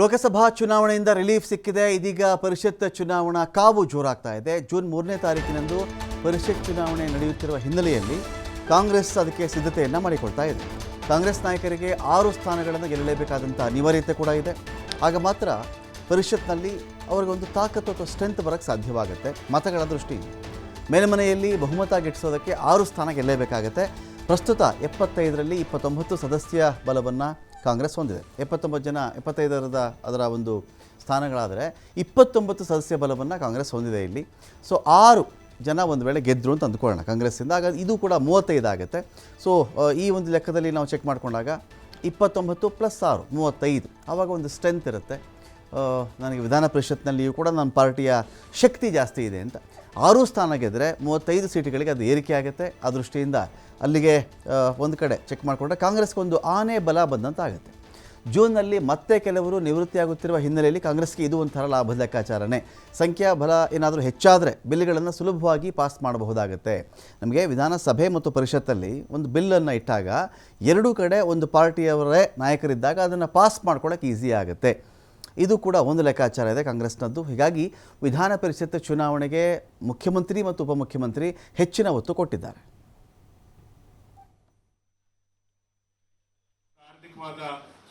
Lok Sabha ಚುನಾವಣೆಯಿಂದ relief ಸಿಕ್ಕಿದೆ. ಇದೀಗ ಪರಿಷತ್ ಚುನಾವಣಾ ಕಾವು ಜೋರಾಗ್ತಾ ಇದೆ. ಜೂನ್ ಮೂರನೇ ತಾರೀಕಿನಂದು ಪರಿಷತ್ ಚುನಾವಣೆ ನಡೆಯುತ್ತಿರುವ ಹಿನ್ನೆಲೆಯಲ್ಲಿ ಕಾಂಗ್ರೆಸ್ ಅದಕ್ಕೆ ಸಿದ್ಧತೆಯನ್ನು ಮಾಡಿಕೊಳ್ತಾ ಇದೆ. ಕಾಂಗ್ರೆಸ್ ನಾಯಕರಿಗೆ ಆರು ಸ್ಥಾನಗಳನ್ನು ಗೆಲ್ಲಲೇಬೇಕಾದಂಥ ಅನಿವಾರ್ಯತೆ ಕೂಡ ಇದೆ. ಆಗ ಮಾತ್ರ ಪರಿಷತ್ನಲ್ಲಿ ಅವರಿಗೊಂದು ತಾಕತ್ತು ಅಥವಾ ಸ್ಟ್ರೆಂತ್ ಬರೋಕ್ಕೆ ಸಾಧ್ಯವಾಗುತ್ತೆ. ಮತಗಳ ದೃಷ್ಟಿ ಮೇಲ್ಮನೆಯಲ್ಲಿ ಬಹುಮತ ಗಿಟ್ಟಿಸೋದಕ್ಕೆ ಆರು ಸ್ಥಾನ ಗೆಲ್ಲೇಬೇಕಾಗತ್ತೆ ಪ್ರಸ್ತುತ ಎಪ್ಪತ್ತೈದರಲ್ಲಿ ಇಪ್ಪತ್ತೊಂಬತ್ತು ಸದಸ್ಯ ಬಲವನ್ನು ಕಾಂಗ್ರೆಸ್ ಹೊಂದಿದೆ. ಎಪ್ಪತ್ತೊಂಬತ್ತು ಜನ, ಎಪ್ಪತ್ತೈದರದ ಅದರ ಒಂದು ಸ್ಥಾನಗಳಾದರೆ ಇಪ್ಪತ್ತೊಂಬತ್ತು ಸದಸ್ಯ ಬಲವನ್ನು ಕಾಂಗ್ರೆಸ್ ಹೊಂದಿದೆ ಇಲ್ಲಿ. ಸೊ ಆರು ಜನ ಒಂದು ವೇಳೆ ಗೆದ್ದರು ಅಂತ ಅಂದ್ಕೊಳ್ಳೋಣ ಕಾಂಗ್ರೆಸ್ಸಿಂದ. ಆಗ ಇದು ಕೂಡ ಮೂವತ್ತೈದು ಆಗುತ್ತೆ. ಸೊ ಈ ಒಂದು ಲೆಕ್ಕದಲ್ಲಿ ನಾವು ಚೆಕ್ ಮಾಡಿಕೊಂಡಾಗ ಇಪ್ಪತ್ತೊಂಬತ್ತು ಪ್ಲಸ್ ಆರು, ಮೂವತ್ತೈದು, ಆವಾಗ ಒಂದು ಸ್ಟ್ರೆಂತ್ ಇರುತ್ತೆ. ನನಗೆ ವಿಧಾನ ಪರಿಷತ್ನಲ್ಲಿಯೂ ಕೂಡ ನನ್ನ ಪಾರ್ಟಿಯ ಶಕ್ತಿ ಜಾಸ್ತಿ ಇದೆ ಅಂತ. ಆರು ಸ್ಥಾನ ಗೆದ್ದರೆ ಮೂವತ್ತೈದು ಸೀಟುಗಳಿಗೆ ಅದು ಏರಿಕೆ ಆಗುತ್ತೆ. ಆ ದೃಷ್ಟಿಯಿಂದ ಅಲ್ಲಿಗೆ ಒಂದು ಕಡೆ ಚೆಕ್ ಮಾಡಿಕೊಂಡ್ರೆ ಕಾಂಗ್ರೆಸ್ಗೆ ಒಂದು ಆನೆ ಬಲ ಬಂದಂತಾಗುತ್ತೆ. ಜೂನ್ನಲ್ಲಿ ಮತ್ತೆ ಕೆಲವರು ನಿವೃತ್ತಿಯಾಗುತ್ತಿರುವ ಹಿನ್ನೆಲೆಯಲ್ಲಿ ಕಾಂಗ್ರೆಸ್ಗೆ ಇದು ಒಂಥರ ಲಾಭದ ಲೆಕ್ಕಾಚಾರನೇ. ಸಂಖ್ಯಾಬಲ ಏನಾದರೂ ಹೆಚ್ಚಾದರೆ ಬಿಲ್ಗಳನ್ನು ಸುಲಭವಾಗಿ ಪಾಸ್ ಮಾಡಬಹುದಾಗುತ್ತೆ. ನಮಗೆ ವಿಧಾನಸಭೆ ಮತ್ತು ಪರಿಷತ್ತಲ್ಲಿ ಒಂದು ಬಿಲ್ಲನ್ನು ಇಟ್ಟಾಗ ಎರಡೂ ಕಡೆ ಒಂದು ಪಾರ್ಟಿಯವರೇ ನಾಯಕರಿದ್ದಾಗ ಅದನ್ನು ಪಾಸ್ ಮಾಡ್ಕೊಳ್ಳೋಕೆ ಈಸಿ ಆಗುತ್ತೆ. ಇದು ಕೂಡ ಒಂದು ಲೆಕ್ಕಾಚಾರ ಇದೆ ಕಾಂಗ್ರೆಸ್ನದ್ದು. ಹೀಗಾಗಿ ವಿಧಾನ ಪರಿಷತ್ ಚುನಾವಣೆಗೆ ಮುಖ್ಯಮಂತ್ರಿ ಮತ್ತು ಉಪಮುಖ್ಯಮಂತ್ರಿ ಹೆಚ್ಚಿನ ಒತ್ತು ಕೊಟ್ಟಿದ್ದಾರೆ. ಹಾರ್ದಿಕವಾದ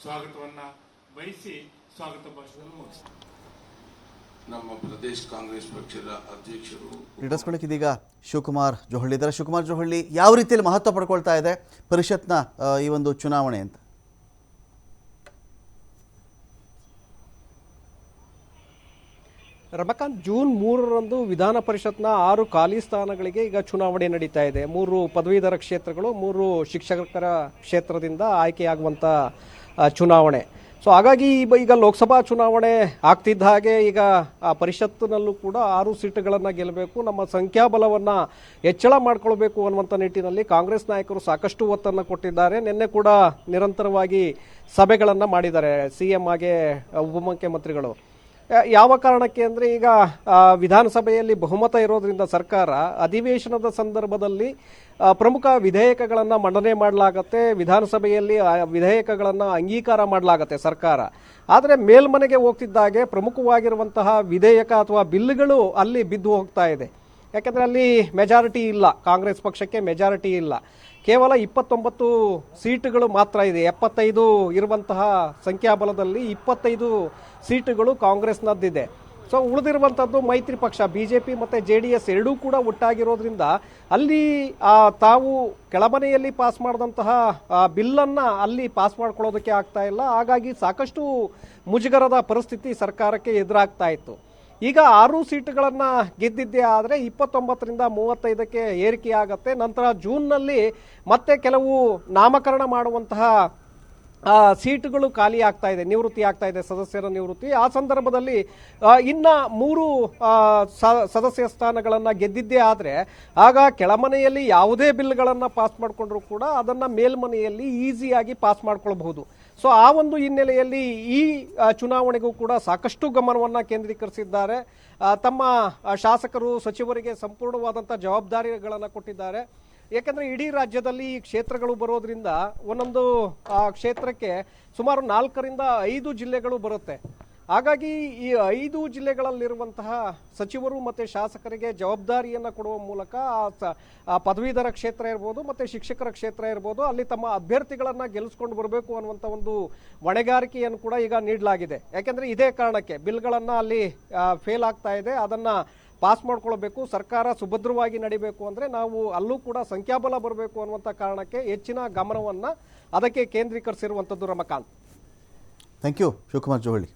ಸ್ವಾಗತವನ್ನ ಬಯಸಿ ಸ್ವಾಗತ ಭಾಷಣದಲ್ಲಿ ಮುಗಿಸ್ತಾರೆ ನಮ್ಮ ಪ್ರದೇಶ ಕಾಂಗ್ರೆಸ್ ಪಕ್ಷದ ಅಧ್ಯಕ್ಷರು ಇಡಸ್ಕೊಳಕ್ಕೆ ಇದೀಗ ಶಿವಕುಮಾರ್ ಜೊಹಳ್ಳಿ ಇದ್ದಾರೆ ಶಿವಕುಮಾರ್ ಜೊಹಳ್ಳಿ ಯಾವ ರೀತಿಯಲ್ಲಿ ಮಹತ್ವ ಪಡ್ಕೊಳ್ತಾ ಇದೆ ಪರಿಷತ್ನ ಈ ಒಂದು ಚುನಾವಣೆ ಅಂತ? ರಮಕಾಂತ್, ಜೂನ್ ಮೂರರಂದು ವಿಧಾನ ಪರಿಷತ್ನ ಆರು ಖಾಲಿ ಸ್ಥಾನಗಳಿಗೆ ಈಗ ಚುನಾವಣೆ ನಡೀತಾ ಇದೆ. ಮೂರು ಪದವೀಧರ ಕ್ಷೇತ್ರಗಳು, ಮೂರು ಶಿಕ್ಷಕರ ಕ್ಷೇತ್ರದಿಂದ ಆಯ್ಕೆಯಾಗುವಂಥ ಚುನಾವಣೆ. ಸೊ ಹಾಗಾಗಿ ಈಗ ಲೋಕಸಭಾ ಚುನಾವಣೆ ಆಗ್ತಿದ್ದ ಹಾಗೆ ಈಗ, ಆ, ಪರಿಷತ್ತಿನಲ್ಲೂ ಕೂಡ ಆರು ಸೀಟುಗಳನ್ನು ಗೆಲ್ಲಬೇಕು, ನಮ್ಮ ಸಂಖ್ಯಾಬಲವನ್ನು ಹೆಚ್ಚಳ ಮಾಡ್ಕೊಳ್ಬೇಕು ಅನ್ನುವಂಥ ನಿಟ್ಟಿನಲ್ಲಿ ಕಾಂಗ್ರೆಸ್ ನಾಯಕರು ಸಾಕಷ್ಟು ಒತ್ತನ್ನು ಕೊಟ್ಟಿದ್ದಾರೆ. ನಿನ್ನೆ ಕೂಡ ನಿರಂತರವಾಗಿ ಸಭೆಗಳನ್ನು ಮಾಡಿದ್ದಾರೆ ಸಿ ಎಂ ಹಾಗೆ ಉಪಮುಖ್ಯಮಂತ್ರಿಗಳು. ಯಾವ ಕಾರಣಕ್ಕೆ ಅಂದರೆ ಈಗ ವಿಧಾನಸಭೆಯಲ್ಲಿ ಬಹುಮತ ಇರೋದ್ರಿಂದ ಸರ್ಕಾರ ಅಧಿವೇಶನದ ಸಂದರ್ಭದಲ್ಲಿ ಪ್ರಮುಖ ವಿಧೇಯಕಗಳನ್ನು ಮಂಡನೆ ಮಾಡಲಾಗತ್ತೆ, ವಿಧಾನಸಭೆಯಲ್ಲಿ ವಿಧೇಯಕಗಳನ್ನು ಅಂಗೀಕಾರ ಮಾಡಲಾಗತ್ತೆ ಸರ್ಕಾರ. ಆದರೆ ಮೇಲ್ಮನೆಗೆ ಹೋಗ್ತಿದ್ದಾಗೆ ಪ್ರಮುಖವಾಗಿರುವಂತಹ ವಿಧೇಯಕ ಅಥವಾ ಬಿಲ್ಗಳು ಅಲ್ಲಿ ಬಿದ್ದು ಹೋಗ್ತಾ ಇದೆ. ಯಾಕೆಂದರೆ ಅಲ್ಲಿ ಮೆಜಾರಿಟಿ ಇಲ್ಲ, ಕಾಂಗ್ರೆಸ್ ಪಕ್ಷಕ್ಕೆ ಮೆಜಾರಿಟಿ ಇಲ್ಲ. ಕೇವಲ ಇಪ್ಪತ್ತೊಂಬತ್ತು ಸೀಟುಗಳು ಮಾತ್ರ ಇದೆ. ಎಪ್ಪತ್ತೈದು ಇರುವಂತಹ ಸಂಖ್ಯಾಬಲದಲ್ಲಿ ಇಪ್ಪತ್ತೈದು ಸೀಟುಗಳು ಕಾಂಗ್ರೆಸ್ನದ್ದಿದೆ. ಸೊ ಉಳಿದಿರುವಂಥದ್ದು ಮೈತ್ರಿ ಪಕ್ಷ. ಬಿ ಜೆ ಪಿ ಮತ್ತು ಜೆ ಡಿ ಎಸ್ ಎರಡೂ ಕೂಡ ಒಟ್ಟಾಗಿರೋದ್ರಿಂದ ಅಲ್ಲಿ ತಾವು ಕೆಳಮನೆಯಲ್ಲಿ ಪಾಸ್ ಮಾಡಿದಂತಹ ಬಿಲ್ಲನ್ನು ಅಲ್ಲಿ ಪಾಸ್ ಮಾಡ್ಕೊಳ್ಳೋದಕ್ಕೆ ಆಗ್ತಾ ಇಲ್ಲ. ಹಾಗಾಗಿ ಸಾಕಷ್ಟು ಮುಜುಗರದ ಪರಿಸ್ಥಿತಿ ಸರ್ಕಾರಕ್ಕೆ ಎದುರಾಗ್ತಾ ಇತ್ತು. ಈಗ ಆರು ಸೀಟುಗಳನ್ನು ಗೆದ್ದಿದ್ದೇ ಆದರೆ ಇಪ್ಪತ್ತೊಂಬತ್ತರಿಂದ ಮೂವತ್ತೈದಕ್ಕೆ ಏರಿಕೆಯಾಗತ್ತೆ. ನಂತರ ಜೂನ್ನಲ್ಲಿ ಮತ್ತೆ ಕೆಲವು ನಾಮಕರಣ ಮಾಡುವಂತಹ ಸೀಟುಗಳು ಖಾಲಿ ಆಗ್ತಾ ಇದೆ, ನಿವೃತ್ತಿ ಆಗ್ತಾ ಇದೆ, ಸದಸ್ಯರ ನಿವೃತ್ತಿ. ಆ ಸಂದರ್ಭದಲ್ಲಿ ಇನ್ನ ಮೂರು ಸದಸ್ಯ ಸ್ಥಾನಗಳನ್ನು ಗೆದ್ದಿದ್ದೇ ಆದರೆ ಆಗ ಕೆಳಮನೆಯಲ್ಲಿ ಯಾವುದೇ ಬಿಲ್ಗಳನ್ನು ಪಾಸ್ ಮಾಡಿಕೊಂಡ್ರು ಕೂಡ ಅದನ್ನು ಮೇಲ್ಮನೆಯಲ್ಲಿ ಈಸಿಯಾಗಿ ಪಾಸ್ ಮಾಡ್ಕೊಳ್ಬಹುದು. ಸೊ ಆ ಒಂದು ಹಿನ್ನೆಲೆಯಲ್ಲಿ ಈ ಚುನಾವಣೆಗೂ ಕೂಡ ಸಾಕಷ್ಟು ಗಮನವನ್ನು ಕೇಂದ್ರೀಕರಿಸಿದ್ದಾರೆ. ತಮ್ಮ ಶಾಸಕರು, ಸಚಿವರಿಗೆ ಸಂಪೂರ್ಣವಾದಂಥ ಜವಾಬ್ದಾರಿಗಳನ್ನು ಕೊಟ್ಟಿದ್ದಾರೆ. ಯಾಕಂದ್ರೆ ಇಡೀ ರಾಜ್ಯದಲ್ಲಿ ಈ ಕ್ಷೇತ್ರಗಳು ಬರೋದ್ರಿಂದ ಒಂದೊಂದು ಕ್ಷೇತ್ರಕ್ಕೆ ಸುಮಾರು ನಾಲ್ಕರಿಂದ ಐದು ಜಿಲ್ಲೆಗಳು ಬರುತ್ತೆ. ಹಾಗಾಗಿ ಈ ಐದು ಜಿಲ್ಲೆಗಳಲ್ಲಿರುವಂತಹ ಸಚಿವರು ಮತ್ತು ಶಾಸಕರಿಗೆ ಜವಾಬ್ದಾರಿಯನ್ನು ಕೊಡುವ ಮೂಲಕ ಆ ಪದವೀಧರ ಕ್ಷೇತ್ರ ಇರ್ಬೋದು ಮತ್ತು ಶಿಕ್ಷಕರ ಕ್ಷೇತ್ರ ಇರ್ಬೋದು, ಅಲ್ಲಿ ತಮ್ಮ ಅಭ್ಯರ್ಥಿಗಳನ್ನು ಗೆಲ್ಲಿಸ್ಕೊಂಡು ಬರಬೇಕು ಅನ್ನುವಂಥ ಒಂದು ಹೊಣೆಗಾರಿಕೆಯನ್ನು ಕೂಡ ಈಗ ನೀಡಲಾಗಿದೆ. ಯಾಕೆಂದರೆ ಇದೇ ಕಾರಣಕ್ಕೆ ಬಿಲ್ಗಳನ್ನು ಅಲ್ಲಿ ಫೇಲ್ ಆಗ್ತಾ ಇದೆ. ಅದನ್ನು ಪಾಸ್ ಮಾಡ್ಕೊಳ್ಬೇಕು, ಸರ್ಕಾರ ಸುಭದ್ರವಾಗಿ ನಡಿಬೇಕು ಅಂದರೆ ನಾವು ಅಲ್ಲೂ ಕೂಡ ಸಂಖ್ಯಾಬಲ ಬರಬೇಕು ಅನ್ನುವಂಥ ಕಾರಣಕ್ಕೆ ಹೆಚ್ಚಿನ ಗಮನವನ್ನು ಅದಕ್ಕೆ ಕೇಂದ್ರೀಕರಿಸಿರುವಂಥದ್ದು Ramakant. Thank you Shivakumar Johalli.